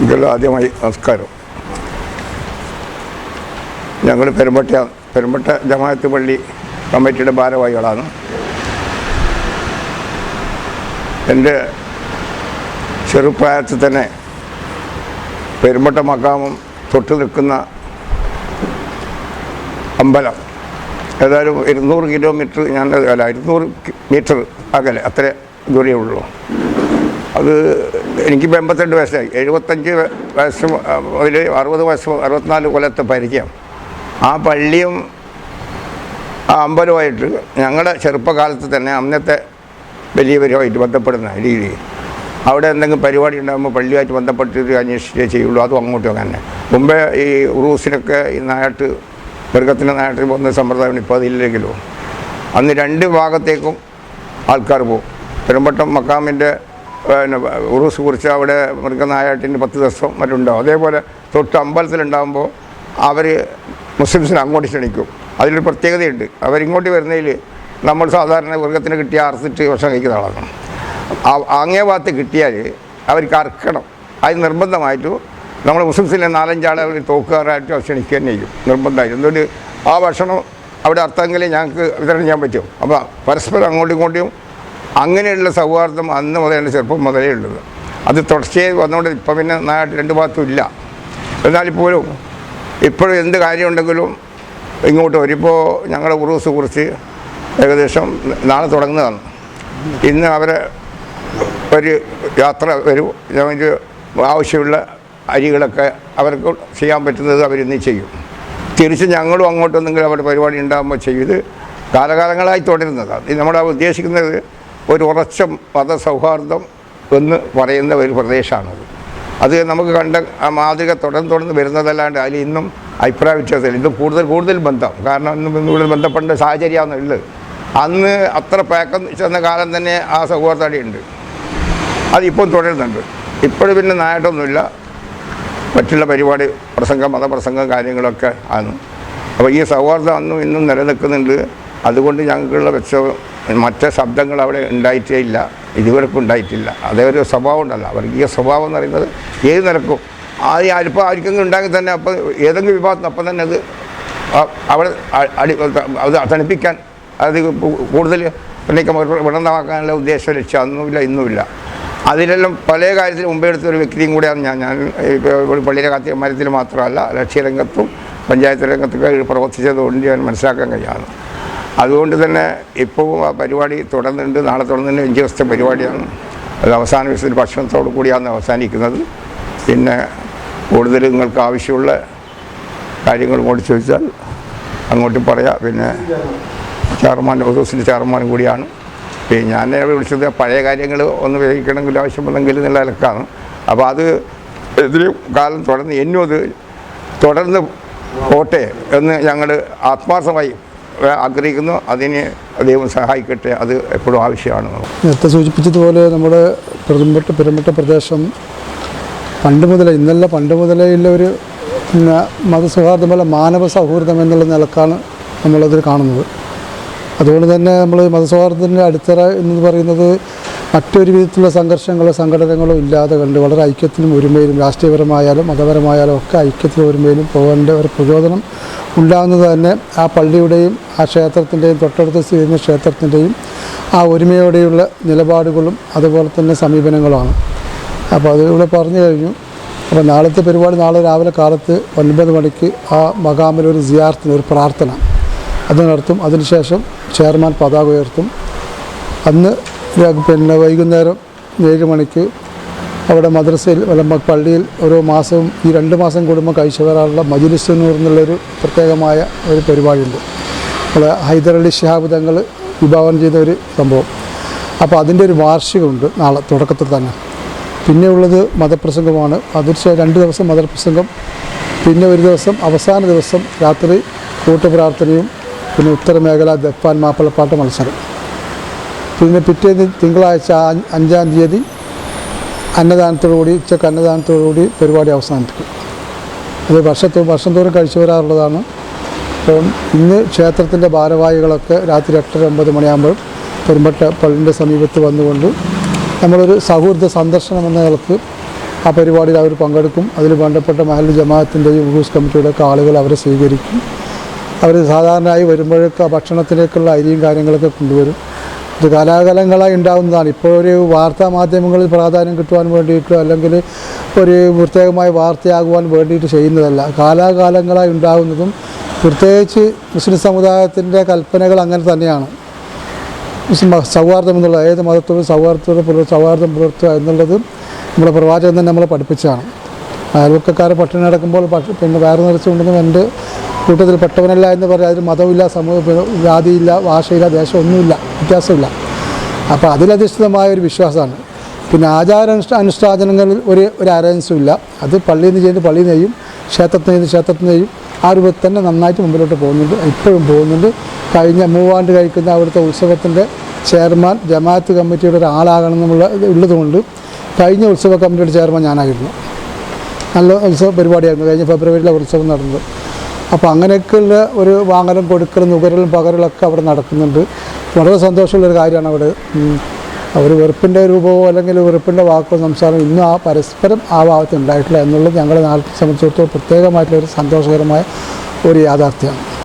എങ്കിലും ആദ്യമായി നമസ്കാരം. ഞങ്ങൾ പെരുമ്പട്ട പെരുമ്പട്ട ജമാഅത്ത് പള്ളി കമ്മിറ്റിയുടെ ഭാരവാഹികളാണ്. എന്റെ ചെറുപ്രായത്തിൽ തന്നെ പെരുമ്പട്ട മക്കാമും തൊട്ട് നിൽക്കുന്ന അമ്പലം ഏതായാലും ഇരുന്നൂറ് കിലോമീറ്റർ ഞാൻ അല്ല ഇരുന്നൂറ് മീറ്റർ അകലെ അത്ര ദൂരേ ഉള്ളൂ. അത് എനിക്കിപ്പോൾ എൺപത്തിരണ്ട് വയസ്സായി. എഴുപത്തഞ്ച് വയസ്സ് ഒരു അറുപത് വയസ്സ് അറുപത്തിനാല് കൊല്ലത്തെ പരിചയം. ആ പള്ളിയും ആ അമ്പലവുമായിട്ട് ഞങ്ങളുടെ ചെറുപ്പകാലത്ത് തന്നെ അന്നത്തെ വലിയവരുമായിട്ട് ബന്ധപ്പെടുന്ന രീതി അവിടെ എന്തെങ്കിലും പരിപാടി ഉണ്ടാകുമ്പോൾ പള്ളിയുമായിട്ട് ബന്ധപ്പെട്ടിട്ട് അന്വേഷിച്ചേ ചെയ്യുള്ളൂ. അതും അങ്ങോട്ടും അങ്ങനെ. മുമ്പേ ഈ ഉറൂസിനൊക്കെ ഈ നായാട്ട് മൃഗത്തിന്റെ നായാട്ട് പോകുന്ന സമ്പ്രദായം ഇപ്പോൾ അതില്ലെങ്കിലും അന്ന് രണ്ട് ഭാഗത്തേക്കും ആൾക്കാർ പോകും. പെരുമ്പട്ടം മക്കാമിന്റെ പിന്നെ ഉറൂസ് കുറിച്ച് അവിടെ മൃഗനായാട്ടിന്റെ പത്ത് ദിവസം മറ്റുണ്ടാവും. അതേപോലെ തൊട്ട് അമ്പലത്തിലുണ്ടാകുമ്പോൾ അവർ മുസ്ലിംസിനെ അങ്ങോട്ട് ക്ഷണിക്കും. അതിലൊരു പ്രത്യേകതയുണ്ട്. അവരിങ്ങോട്ട് വരുന്നതിൽ നമ്മൾ സാധാരണ മൃഗത്തിന് കിട്ടിയ അറുത്തിട്ട് ഭക്ഷണം കഴിക്കുന്ന ആളാണ്. അങ്ങേ ഭാഗത്ത് കിട്ടിയാൽ അവർക്ക് അറക്കണം അത് നിർബന്ധമായിട്ടും നമ്മൾ മുസ്ലിംസിലെ നാലഞ്ചാളെ അവർ തോക്കുകാരായിട്ട് ക്ഷണിക്കുക തന്നെ ചെയ്യും. നിർബന്ധമായിട്ട്. എന്തുകൊണ്ട് ആ ഭക്ഷണം അവിടെ അർത്ഥമെങ്കിലേ ഞങ്ങൾക്ക് വിതരണം ചെയ്യാൻ പറ്റും. അപ്പോൾ പരസ്പരം അങ്ങോട്ടും ഇങ്ങോട്ടും അങ്ങനെയുള്ള സൗഹാർദ്ദം അന്ന് മുതൽ ചെറുപ്പം മുതലേ ഉള്ളത്. അത് തുടർച്ചയായി വന്നുകൊണ്ട് ഇപ്പം പിന്നെ നാട്ടിൽ രണ്ട് ഭാഗത്തും ഇല്ല. എന്നാലിപ്പോലും ഇപ്പോഴും എന്ത് കാര്യമുണ്ടെങ്കിലും ഇങ്ങോട്ട് വരുമ്പോൾ ഞങ്ങളുടെ ഉറൂസ് കുറിച്ച് ഏകദേശം നാളെ തുടങ്ങുന്നതാണ്. ഇന്ന് അവരെ ഒരു യാത്ര വരും ഞങ്ങൾക്ക് ആവശ്യമുള്ള അരികളൊക്കെ അവർക്ക് ചെയ്യാൻ പറ്റുന്നത് അവരിന്ന് ചെയ്യും. തിരിച്ച് ഞങ്ങളും അങ്ങോട്ട് എന്തെങ്കിലും അവരുടെ പരിപാടി ഉണ്ടാകുമ്പോൾ ചെയ്ത് കാലകാലങ്ങളായി തുടരുന്നതാണ്. നമ്മൾ ഉദ്ദേശിക്കുന്നത് ഒരു ഉറച്ച മതസൗഹാർദ്ദം എന്ന് പറയുന്ന ഒരു പ്രദേശമാണത്. അത് നമുക്ക് കണ്ട ആ മാതൃക തുടർന്ന് തുടർന്ന് വരുന്നതല്ലാണ്ട് അതിൽ ഇന്നും അഭിപ്രായ വ്യത്യാസമില്ല. ഇന്ന് കൂടുതൽ കൂടുതൽ ബന്ധം. കാരണം ഇന്നും കൂടുതൽ ബന്ധപ്പെടേണ്ട സാഹചര്യമാണ് ഉള്ളത്. അന്ന് അത്ര പാക്കം ചെന്ന കാലം തന്നെ ആ സൗഹാർദ്ദം അടിയുണ്ട് അതിപ്പം തുടരുന്നുണ്ട്. ഇപ്പോഴും പിന്നെ നായിട്ടൊന്നുമില്ല. മറ്റുള്ള പരിപാടി പ്രസംഗം മതപ്രസംഗം കാര്യങ്ങളൊക്കെ ആണ്. അപ്പോൾ ഈ സൗഹാർദ്ദം അന്നും ഇന്നും നിലനിൽക്കുന്നുണ്ട്. അതുകൊണ്ട് ഞങ്ങൾക്കുള്ള വെച്ച മറ്റേ ശബ്ദങ്ങൾ അവിടെ ഉണ്ടായിട്ടേ ഇല്ല ഇതുവരെക്കും ഉണ്ടായിട്ടില്ല. അതേ ഒരു സ്വഭാവം ഉണ്ടല്ലോ. വർഗീയ സ്വഭാവം എന്ന് പറയുന്നത് ഏത് നിലക്കും. ആദ്യം അരിപ്പം ആർക്കെങ്കിലും ഉണ്ടാക്കി തന്നെ അപ്പം ഏതെങ്കിലും വിഭാഗത്തിന് അപ്പം തന്നെ അത് അവിടെ അടി അത് തണുപ്പിക്കാൻ അത് കൂടുതൽ പിന്നേക്ക് ഉദ്ദേശം ലക്ഷ്യം അന്നുമില്ല ഇന്നുമില്ല. അതിലെല്ലാം പല കാര്യത്തിലും മുമ്പേ എടുത്ത ഒരു വ്യക്തിയും കൂടിയാണ് ഞാൻ. ഞാൻ പള്ളിയിലെ മരത്തിൽ മാത്രമല്ല ലക്ഷ്യരംഗത്തും പഞ്ചായത്ത് രംഗത്തൊക്കെ പ്രവർത്തിച്ചതുകൊണ്ട് ഞാൻ മനസ്സിലാക്കാൻ കഴിയാണ്. അതുകൊണ്ട് തന്നെ ഇപ്പോഴും ആ പരിപാടി തുടർന്നുണ്ട്. നാളെ തുടർന്നുണ്ട് അഞ്ച് ദിവസത്തെ പരിപാടിയാണ്. അത് അവസാന ദിവസത്തിൽ ഭക്ഷണത്തോടു കൂടിയാണ് അവസാനിക്കുന്നത്. പിന്നെ കൂടുതൽ നിങ്ങൾക്ക് ആവശ്യമുള്ള കാര്യങ്ങൾ കൂടി ചോദിച്ചാൽ അങ്ങോട്ട് പറയാം. പിന്നെ ചെയർമാൻ ഓഫീസിന്റെ ചെയർമാൻ കൂടിയാണ്. പിന്നെ ഞാൻ വിളിച്ചത് പഴയ കാര്യങ്ങൾ ഒന്ന് വിവരിക്കണമെങ്കിൽ ആവശ്യമുണ്ടെങ്കിൽ നല്ല നിലക്കാണ്. അപ്പോൾ അത് ഇതിലും കാലം തുടർന്ന് എന്നും അത് തുടർന്ന് പോട്ടെ എന്ന് ഞങ്ങൾ ആത്മാർത്ഥമായി ആഗ്രഹിക്കുന്നു അതിന് ദൈവം സഹായിക്കട്ടെ അത് എപ്പോഴും ആവശ്യമാണ് നേരത്തെ സൂചിപ്പിച്ചതുപോലെ നമ്മുടെ പെരുമ്പട്ട പെരുമ്പട്ട പ്രദേശം പണ്ട് മുതലേ ഇന്നല്ല പണ്ട് മുതലേ ഉള്ള ഒരു മതസൗഹാർദ്ദമല്ല മാനവ സൗഹൃദം എന്നുള്ള നിലക്കാണ് നമ്മളതിൽ കാണുന്നത്. അതുകൊണ്ട് തന്നെ നമ്മൾ മതസൗഹാർദ്ദത്തിന്റെ അടിത്തറ എന്ന് പറയുന്നത് മറ്റൊരു വിധത്തിലുള്ള സംഘർഷങ്ങളോ സംഘടനകളോ ഇല്ലാതെ കണ്ട് വളരെ ഐക്യത്തിലും ഒരുമയിലും രാഷ്ട്രീയപരമായാലും മതപരമായാലും ഒക്കെ ഐക്യത്തിലും ഒരുമയിലും പോകേണ്ട ഒരു പ്രചോദനം ഉണ്ടാകുന്നത് തന്നെ ആ പള്ളിയുടെയും ആ ക്ഷേത്രത്തിന്റെയും തൊട്ടടുത്ത് സ്ഥിതി ചെയ്യുന്ന ക്ഷേത്രത്തിന്റെയും ആ ഒരുമയോടെയുള്ള നിലപാടുകളും അതുപോലെ തന്നെ സമീപനങ്ങളുമാണ്. അപ്പോൾ അത് ഇവിടെ പറഞ്ഞു കഴിഞ്ഞു. അപ്പോൾ നാളത്തെ പരിപാടി നാളെ രാവിലെ കാലത്ത് ഒൻപത് മണിക്ക് ആ മകാമിൽ ഒരു ഒരു പ്രാർത്ഥന. അത് നടത്തും. അതിനുശേഷം ചെയർമാൻ പതാക ഉയർത്തും. അന്ന് ര- പിന്നെ വൈകുന്നേരം ഏഴ് മണിക്ക് അവിടെ മദ്രസയിൽ അല്ലെങ്കിൽ പള്ളിയിൽ ഓരോ മാസവും ഈ രണ്ട് മാസം കൂടുമ്പോൾ കഴിച്ചു വരാനുള്ള മജുലിസ് എന്ന് പറഞ്ഞുള്ളൊരു പ്രത്യേകമായ ഒരു പരിപാടിയുണ്ട്. നമ്മളെ ഹൈദരലി ഷിഹാബ് തങ്ങൾ വിഭാവനം ചെയ്ത ഒരു സംഭവം. അപ്പോൾ അതിന്റെ ഒരു വാർഷികമുണ്ട് നാളെ തുടക്കത്തിൽ തന്നെ. പിന്നെ ഉള്ളത് മതപ്രസംഗമാണ്. അതിൽ രണ്ട് ദിവസം മതപ്രസംഗം പിന്നെ ഒരു ദിവസം അവസാന ദിവസം രാത്രി കൂട്ടുപ്രാർത്ഥനയും പിന്നെ ഉത്തരമേഖല ദഫാൻ മാപ്പിളപ്പാട്ട് മത്സരം. പിന്നെ പിറ്റേന്ന് തിങ്കളാഴ്ച അഞ്ചാം തീയതി അന്നദാനത്തോടുകൂടി ഉച്ചയ്ക്ക് അന്നദാനത്തോടുകൂടി പരിപാടി അവസാനിപ്പിക്കും. അത് വർഷത്തോ വർഷം തോറും കഴിച്ചു വരാറുള്ളതാണ്. അപ്പം ഇന്ന് ക്ഷേത്രത്തിന്റെ ഭാരവാഹികളൊക്കെ രാത്രി എട്ടര ഒമ്പത് മണിയാകുമ്പോൾ പെരുമ്പട്ട പള്ളിന്റെ സമീപത്ത് വന്നുകൊണ്ട് നമ്മളൊരു സൗഹൃദ സന്ദർശനം എന്ന നിലയ്ക്ക് ആ പരിപാടിയിൽ അവർ പങ്കെടുക്കും. അതിൽ ബന്ധപ്പെട്ട മഹൽ ജമാഅത്തിന്റെയും ഹൂസ് കമ്മിറ്റിയുടെ ഒക്കെ ആളുകൾ അവരെ സ്വീകരിക്കും. അവർ സാധാരണയായി വരുമ്പോഴൊക്കെ ഭക്ഷണത്തിലേക്കുള്ള അരിയും കാര്യങ്ങളൊക്കെ കൊണ്ടുവരും. ഇത് കാലാകാലങ്ങളായി ഉണ്ടാകുന്നതാണ് ഇപ്പോൾ ഒരു വാർത്താ മാധ്യമങ്ങളിൽ പ്രാധാന്യം കിട്ടുവാൻ വേണ്ടിയിട്ടോ അല്ലെങ്കിൽ ഒരു പ്രത്യേകമായ വാർത്തയാകുവാൻ വേണ്ടിയിട്ട് ചെയ്യുന്നതല്ല. കാലാകാലങ്ങളായി ഉണ്ടാകുന്നതും പ്രത്യേകിച്ച് മുസ്ലിം സമുദായത്തിന്റെ കൽപ്പനകൾ അങ്ങനെ തന്നെയാണ്. മുസ്ലിം സൗഹാർദ്ദം എന്നുള്ള ഏത് മതത്തോടും സൗഹാർദ്ദത്തോട് പുലർ സൗഹാർദ്ദം പുലർത്തുക എന്നുള്ളത് നമ്മുടെ പ്രവാചകൻ തന്നെ നമ്മളെ പഠിപ്പിച്ചതാണ്. അയൽവക്കക്കാരെ പട്ടിണി നടക്കുമ്പോൾ പിന്നെ വയറ് നിറച്ചുകൊണ്ടെന്നും എന്റെ കൂട്ടത്തിൽ പെട്ടവനല്ല എന്ന് പറഞ്ഞാൽ അതിൽ മതമില്ല സമൂഹ ജാതിയില്ല ഭാഷയില്ല ദേശം ഒന്നുമില്ല വ്യത്യാസമില്ല. അപ്പോൾ അതിലധിഷ്ഠിതമായ ഒരു വിശ്വാസമാണ്. പിന്നെ ആചാര അനുഷ്ഠ- അനുഷ്ഠാനങ്ങളിൽ ഒരു ഒരു അറേഞ്ചും ഇല്ല അത് പള്ളിയിൽ നിന്ന് ചെയ്യുന്നത് പള്ളിയിൽ നെയ്യും ക്ഷേത്രത്തിൽ നിന്ന് ക്ഷേത്രത്തിൽ നെയ്യും ആ രൂപത്തിൽ തന്നെ നന്നായിട്ട് മുമ്പിലോട്ട് പോകുന്നുണ്ട്. ഇപ്പോഴും പോകുന്നുണ്ട്. കഴിഞ്ഞ മൂവാണ്ട് കഴിക്കുന്ന അവിടുത്തെ ഉത്സവത്തിന്റെ ചെയർമാൻ ജമാഅത്ത് കമ്മിറ്റിയുടെ ഒരാളാകണം എന്നുള്ള ഉള്ളതുകൊണ്ട് കഴിഞ്ഞ ഉത്സവ കമ്മിറ്റിയുടെ ചെയർമാൻ ഞാനായിരുന്നു. നല്ല ഉത്സവ പരിപാടിയായിരുന്നു. കഴിഞ്ഞ ഫെബ്രുവരിയിലെ ഉത്സവം നടന്നത്. അപ്പോൾ അങ്ങനെയൊക്കെയുള്ള ഒരു വാങ്ങലും കൊടുക്കലും നുകരലും പകരലൊക്കെ അവിടെ നടക്കുന്നുണ്ട്. വളരെ സന്തോഷമുള്ളൊരു കാര്യമാണ് അവിടെ. അവർ വെറുപ്പിന്റെ രൂപമോ അല്ലെങ്കിൽ വെറുപ്പിന്റെ വാക്കോ സംസാരം ഇന്നും ആ പരസ്പരം ആ ഭാഗത്ത് ഉണ്ടായിട്ടില്ല എന്നുള്ളത് ഞങ്ങളുടെ നാട്ടിൽ സംബന്ധിച്ചിടത്തോളം പ്രത്യേകമായിട്ടുള്ള ഒരു സന്തോഷകരമായ ഒരു യാഥാർത്ഥ്യമാണ്.